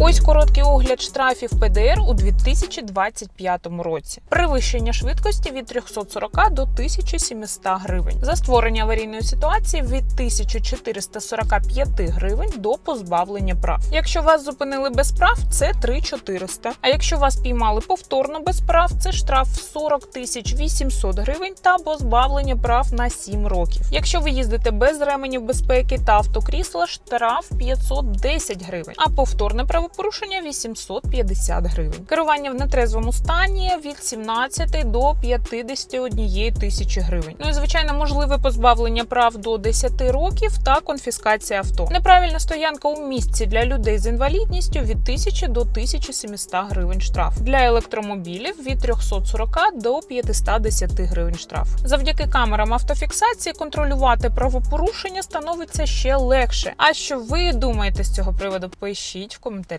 Ось короткий огляд штрафів ПДР у 2025 році. Перевищення швидкості від 340 до 1700 гривень. За створення аварійної ситуації від 1445 гривень до позбавлення прав. Якщо вас зупинили без прав, це 3400. А якщо вас піймали повторно без прав, це штраф в 40 тисяч 800 гривень та позбавлення прав на 7 років. Якщо ви їздите без ременів безпеки та автокрісла, штраф 510 гривень, а повторне правопорушення 850 гривень. Керування в нетрезвому стані від 17 до 51 тисячі гривень. Ну і звичайно, можливе позбавлення прав до 10 років та конфіскація авто. Неправильна стоянка у місці для людей з інвалідністю від 1000 до 1700 гривень штраф. Для електромобілів від 340 до 510 гривень штраф. Завдяки камерам автофіксації контролювати правопорушення становиться ще легше. А що ви думаєте з цього приводу? Пишіть в коментарях.